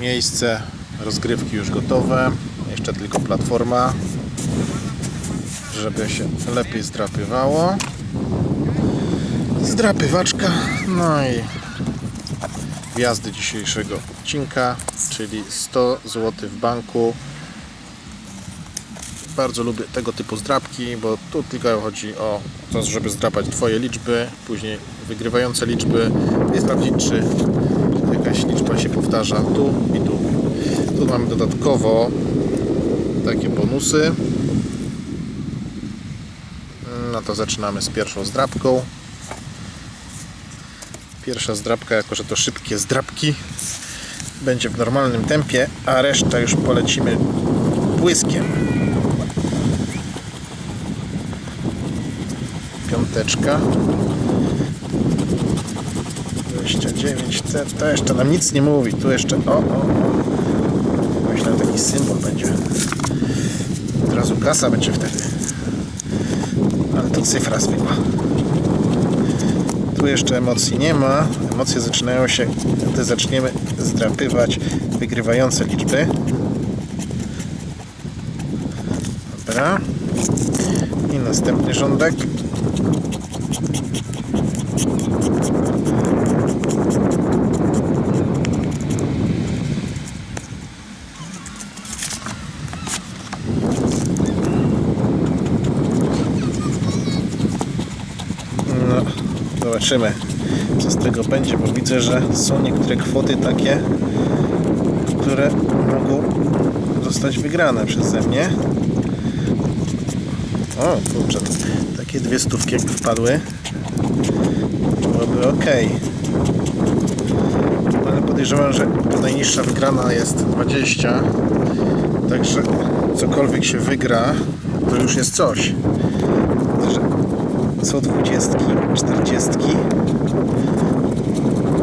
miejsce, rozgrywki już gotowe. Jeszcze tylko platforma, żeby się lepiej zdrapywało. Zdrapywaczka, no i gwiazdy dzisiejszego odcinka, czyli 100 zł w banku. Bardzo lubię tego typu zdrapki, bo tu tylko chodzi o to, żeby zdrapać Twoje liczby, później wygrywające liczby i sprawdzić, czy jakaś liczba się powtarza tu i tu. Tu mamy dodatkowo takie bonusy. No to zaczynamy z pierwszą zdrapką. Pierwsza zdrapka, jako że to szybkie zdrapki, będzie w normalnym tempie, a reszta już polecimy błyskiem. Piąteczka. 29, te, to jeszcze nam nic nie mówi. Tu jeszcze, o, o, o. Myślę, taki symbol będzie. Od razu kasa będzie wtedy. Ale to cyfra zwykła. Tu jeszcze emocji nie ma. Emocje zaczynają się, gdy zaczniemy zdrapywać wygrywające liczby. Dobra. I następny rządek. No, zobaczymy, co z tego będzie, bo widzę, że są niektóre kwoty takie, które mogą zostać wygrane przeze mnie. O, kurczę, takie dwie stówki jakby wpadły, byłoby ok. Ale podejrzewam, że najniższa wygrana jest 20, także cokolwiek się wygra, to już jest coś. Są 20, 40.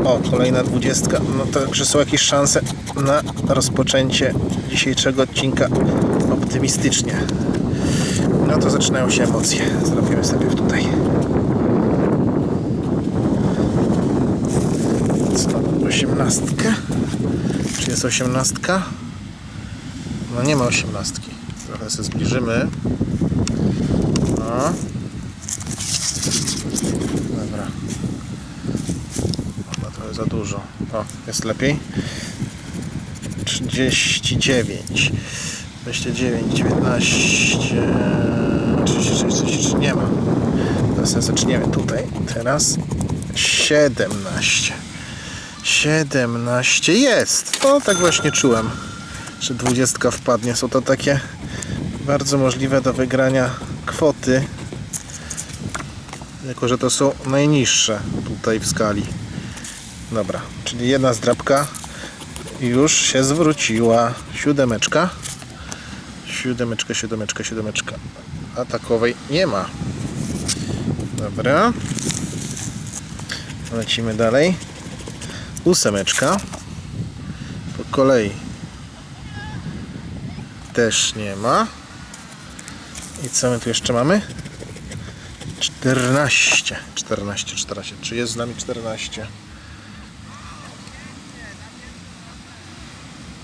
O, kolejna 20. No także są jakieś szanse na rozpoczęcie dzisiejszego odcinka optymistycznie. No to zaczynają się emocje. Zrobimy sobie tutaj. Co, osiemnastkę? Czy jest osiemnastka? No nie ma osiemnastki. Trochę się zbliżymy. No. Dobra. Chyba trochę za dużo. O, jest lepiej. 39. 29, 19, 36, 33. Nie ma. Teraz zaczniemy tutaj. Teraz 17. 17 jest. O, tak właśnie czułem, że 20 wpadnie. Są to takie bardzo możliwe do wygrania kwoty. Jako, że to są najniższe tutaj w skali. Dobra, czyli jedna zdrabka już się zwróciła. Siódemeczka. Siódemeczka, siódemeczka, siódemeczka. A takowej nie ma. Dobra. Lecimy dalej. Ósemeczka. Po kolei też nie ma. I co my tu jeszcze mamy? 14. 14, 14. Czy jest z nami 14?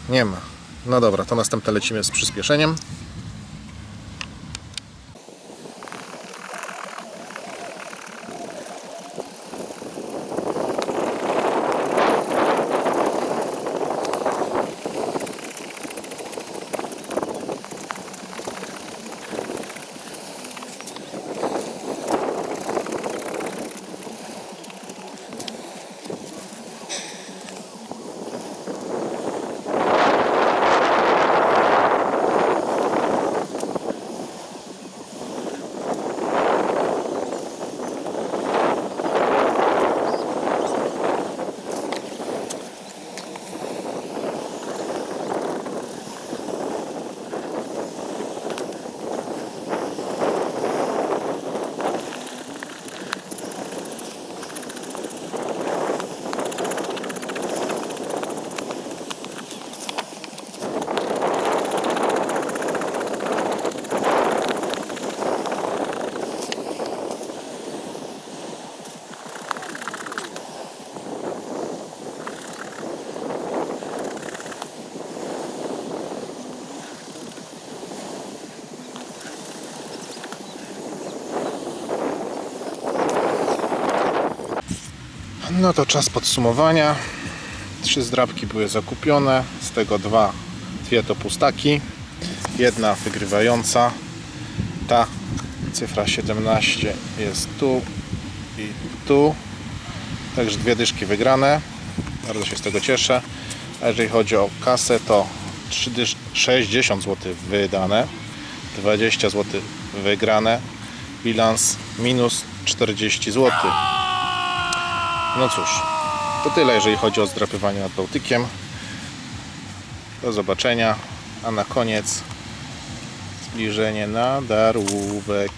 Nie ma. No dobra, to następne lecimy z przyspieszeniem. No to czas podsumowania. Trzy zdrabki były zakupione, z tego dwa, dwie to pustaki, jedna wygrywająca. Ta cyfra 17 jest tu i tu. Także dwie dyszki wygrane. Bardzo się z tego cieszę. A jeżeli chodzi o kasę, to 3 dysz, 60 zł wydane, 20 zł wygrane, bilans minus 40 zł. No cóż, to tyle jeżeli chodzi o zdrapywanie nad Bałtykiem. Do zobaczenia, a na koniec zbliżenie na darłówek.